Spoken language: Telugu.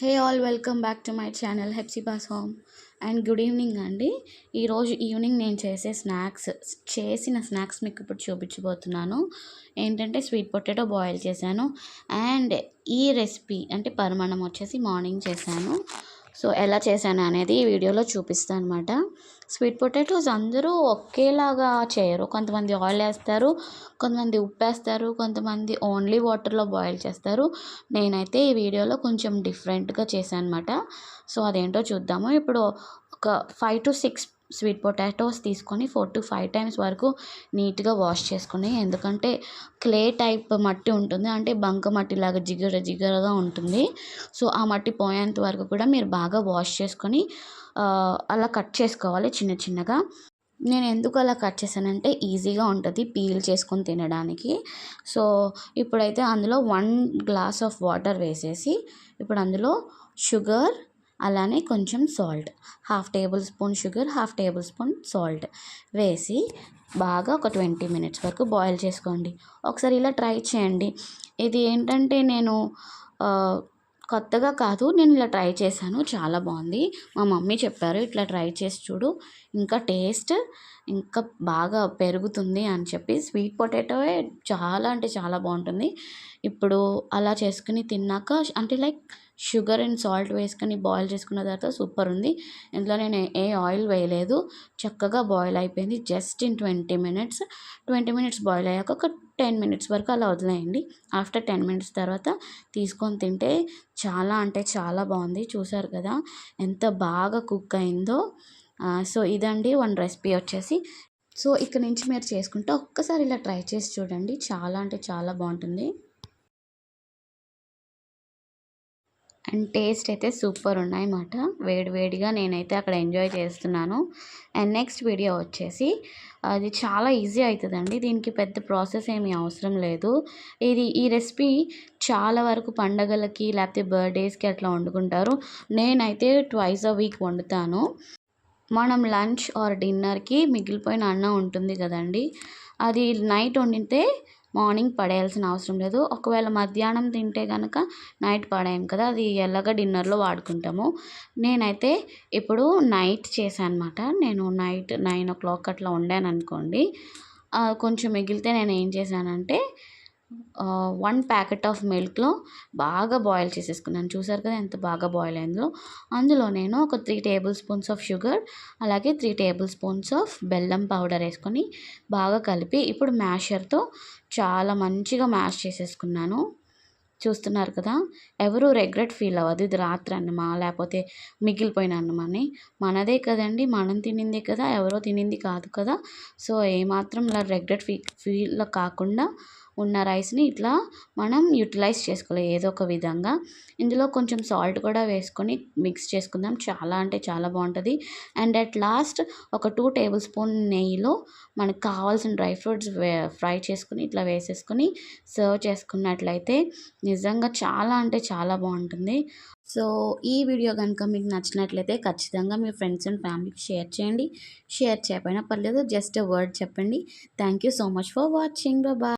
Hey all welcome back to my channel Hepsiba's home and good evening అండి. ఈరోజు ఈవినింగ్ నేను చేసే స్నాక్స్ చేసిన స్నాక్స్ మీకు ఇప్పుడు చూపించబోతున్నాను. ఏంటంటే స్వీట్ పొటాటో బాయిల్ చేశాను. అండ్ ఈ రెసిపీ అంటే పరిమాణం వచ్చేసి మార్నింగ్ చేశాను. సో ఎలా చేశాను అనేది ఈ వీడియోలో చూపిస్తాను అనమాట స్వీట్ పొటాటోస్ అందరూ ఒకేలాగా చేయరు. కొంతమంది ఆయిల్ వేస్తారు కొంతమంది ఉప్పు వేస్తారు కొంతమంది ఓన్లీ వాటర్లో బాయిల్ చేస్తారు. నేనైతే ఈ వీడియోలో కొంచెం డిఫరెంట్గా చేశాను అనమాట సో అదేంటో చూద్దాము. ఇప్పుడు ఒక five to six sweet potatoes తీసుకొని ఫోర్ టు ఫైవ్ టైమ్స్ వరకు నీట్గా వాష్ చేసుకుని ఎందుకంటే క్లే టైప్ మట్టి ఉంటుంది. అంటే బంక మట్టి లాగా జిగర జిగరగా ఉంటుంది. సో ఆ మట్టి పోయేంత వరకు కూడా మీరు బాగా వాష్ చేసుకొని అలా కట్ చేసుకోవాలి చిన్న చిన్నగా. నేను ఎందుకు అలా కట్ చేశానంటే ఈజీగా ఉంటుంది పీల్ చేసుకొని తినడానికి. సో ఇప్పుడైతే అందులో వన్ గ్లాస్ ఆఫ్ వాటర్ వేసేసి ఇప్పుడు అందులో షుగర్ అలానే కొంచెం salt. Half tablespoon sugar half tablespoon salt వేసి బాగా ఒక ట్వంటీ మినిట్స్ వరకు బాయిల్ చేసుకోండి. ఒకసారి ఇలా ట్రై చేయండి. ఇది ఏంటంటే నేను కొత్తగా కాదు నేను ఇలా ట్రై చేశాను. చాలా బాగుంది. మా మమ్మీ చెప్పారు ఇట్లా ట్రై చేసి చూడు. ఇంకా టేస్ట్ ఇంకా బాగా పెరుగుతుంది అని చెప్పి. స్వీట్ పొటాటో చాలా అంటే చాలా బాగుంటుంది. ఇప్పుడు అలా చేసుకుని తిన్నాక అంటే లైక్ షుగర్ అండ్ సాల్ట్ వేసుకొని బాయిల్ చేసుకున్న తర్వాత సూపర్ ఉంది. ఇందులో నేను ఏ ఆయిల్ వేయలేదు. చక్కగా బాయిల్ అయిపోయింది. Just in twenty minutes. Twenty minutes boil అయ్యాక ఒక టెన్ మినిట్స్ వరకు అలా వదిలేయండి. ఆఫ్టర్ టెన్ మినిట్స్ తర్వాత తీసుకొని తింటే చాలా అంటే చాలా బాగుంది. చూసారు కదా ఎంత బాగా కుక్ అయిందో. సో ఇదండి వన్ రెసిపీ వచ్చేసి. సో ఇక్కడ నుంచి మీరు చేసుకుంటే ఒక్కసారి ఇలా ట్రై చేసి చూడండి. చాలా అంటే చాలా బాగుంటుంది. అండ్ టేస్ట్ అయితే సూపర్ ఉన్నాయన్నమాట. వేడివేడిగా నేనైతే అక్కడ ఎంజాయ్ చేస్తున్నాను. అండ్ నెక్స్ట్ వీడియో వచ్చేసి అది చాలా ఈజీ అవుతుందండి దీనికి పెద్ద ప్రాసెస్ ఏమీ అవసరం లేదు. ఇది ఈ రెసిపీ చాలా వరకు పండగలకి లేకపోతే బర్త్డేస్కి అట్లా వండుకుంటారు. నేనైతే ట్వైస్ అ వీక్ వండుతాను. మనం లంచ్ ఆర్ డిన్నర్కి మిగిలిపోయిన అన్నం ఉంటుంది కదండి. అది నైట్ వండితే మార్నింగ్ పడేయాల్సిన అవసరం లేదు. ఒకవేళ మధ్యాహ్నం తింటే కనుక నైట్ పడేయం కదా అది ఎలాగ డిన్నర్లో వాడుకుంటాము. నేనైతే ఇప్పుడు నైట్ చేశాను అనమాట నేను నైట్ నైన్ ఓ క్లాక్ అట్లా వండాను అనుకోండి కొంచెం మిగిలితే నేను ఏం చేశానంటే వన్ ప్యాకెట్ ఆఫ్ మిల్క్లో బాగా బాయిల్ చేసేసుకున్నాను. చూసారు కదా ఎంత బాగా బాయిల్ అయిందో? అందులో నేను ఒక three tablespoons of sugar అలాగే త్రీ టేబుల్ స్పూన్స్ ఆఫ్ బెల్లం పౌడర్ వేసుకొని బాగా కలిపి ఇప్పుడు మ్యాషర్తో చాలా మంచిగా మ్యాష్ చేసేసుకున్నాను. చూస్తున్నారు కదా? ఎవరు రెగ్రెట్ ఫీల్ అవ్వదు. ఇది రాత్రి అన్నమా? లేకపోతే మిగిలిపోయిన అన్నమని? మనదే కదండి మనం తినిందే కదా ఎవరో తినింది కాదు కదా. సో ఏమాత్రం ఇలా రెగ్రెట్ ఫీ ఫీల్ కాకుండా ఉన్న రైస్ని ఇట్లా మనం యూటిలైజ్ చేసుకోవాలి ఏదో ఒక విధంగా. ఇందులో కొంచెం సాల్ట్ కూడా వేసుకొని మిక్స్ చేసుకుందాం. చాలా అంటే చాలా బాగుంటుంది. అండ్ అట్ లాస్ట్ ఒక టూ టేబుల్ స్పూన్ నెయ్యిలో మనకు కావాల్సిన డ్రై ఫ్రూట్స్ ఫ్రై చేసుకుని ఇట్లా వేసేసుకుని సర్వ్ చేసుకున్నట్లయితే నిజంగా చాలా అంటే చాలా బాగుంటుంది. సో ఈ వీడియో కనుక మీకు నచ్చినట్లయితే ఖచ్చితంగా మీ ఫ్రెండ్స్ అండ్ ఫ్యామిలీకి షేర్ చేయండి. షేర్ చేయకపోయినా పర్లేదు జస్ట్ వర్డ్ చెప్పండి. Thank you so much for watching bye